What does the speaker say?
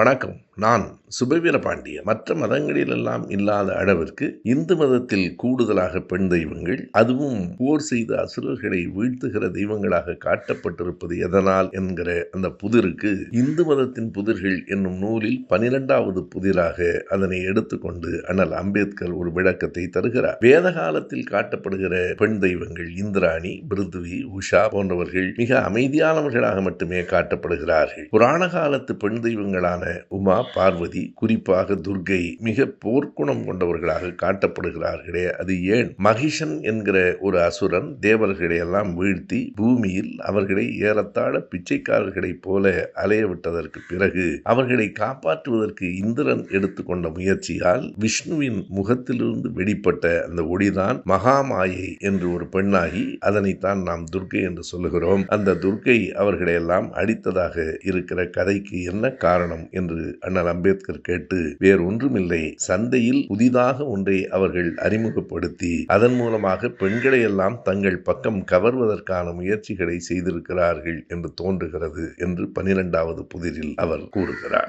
வணக்கம். நான் சுபவீர பாண்டிய. மற்ற மதங்களிலெல்லாம் இல்லாத அளவிற்கு இந்து மதத்தில் கூடுதலாக பெண் தெய்வங்கள் அதுவும் போர் செய்த அசுரர்களை வீழ்த்துகிற தெய்வங்களாக காட்டப்பட்டிருப்பது எதனால் என்கிற அந்த புதிருக்கு இந்து மதத்தின் புதிர்கள் என்னும் நூலில் பனிரெண்டாவது புதிராக அதனை எடுத்துக்கொண்டு அண்ணல் அம்பேத்கர் ஒரு விளக்கத்தை தருகிறார். வேத காலத்தில் காட்டப்படுகிற பெண் தெய்வங்கள் இந்திராணி பிருத்வி உஷா போன்றவர்கள் மிக அமைதியானவர்களாக மட்டுமே காட்டப்படுகிறார்கள். புராண காலத்து பெண் தெய்வங்களான உமா பார்வதி குறிப்பாக துர்கை மிக போர்க்குணம் கொண்டவர்களாக காட்டப்படுகிறார்களே அது ஏன்? மகிஷன் என்கிற ஒரு அசுரன் தேவர்களை எல்லாம் வீழ்த்தி பூமியில் அவர்களை ஏறத்தாழ பிச்சைக்காரர்களைப் போல அலைய விட்டதற்கு பிறகு அவர்களை காப்பாற்றுவதற்கு இந்திரன் எடுத்துக்கொண்ட முயற்சியால் விஷ்ணுவின் முகத்திலிருந்து வெளிப்பட்ட அந்த ஒளிதான் மகாமாயை என்று ஒரு பெண்ணாகி அதனைத்தான் நாம் துர்கை என்று சொல்லுகிறோம். அந்த துர்கை அவர்களை எல்லாம் அடித்ததாக இருக்கிற கதைக்கு என்ன காரணம் என்று அண்ணல் அம்பேத்கர் கேட்டு வேறு ஒன்றுமில்லை சந்தையில் புதிதாக ஒன்றை அவர்கள் அறிமுகப்படுத்தி அதன் மூலமாக பெண்களை எல்லாம் தங்கள் பக்கம் கவர்வதற்கான முயற்சிகளை செய்திருக்கிறார்கள் என்று தோன்றுகிறது என்று பனிரெண்டாவது புதிரில் அவர் கூறுகிறார்.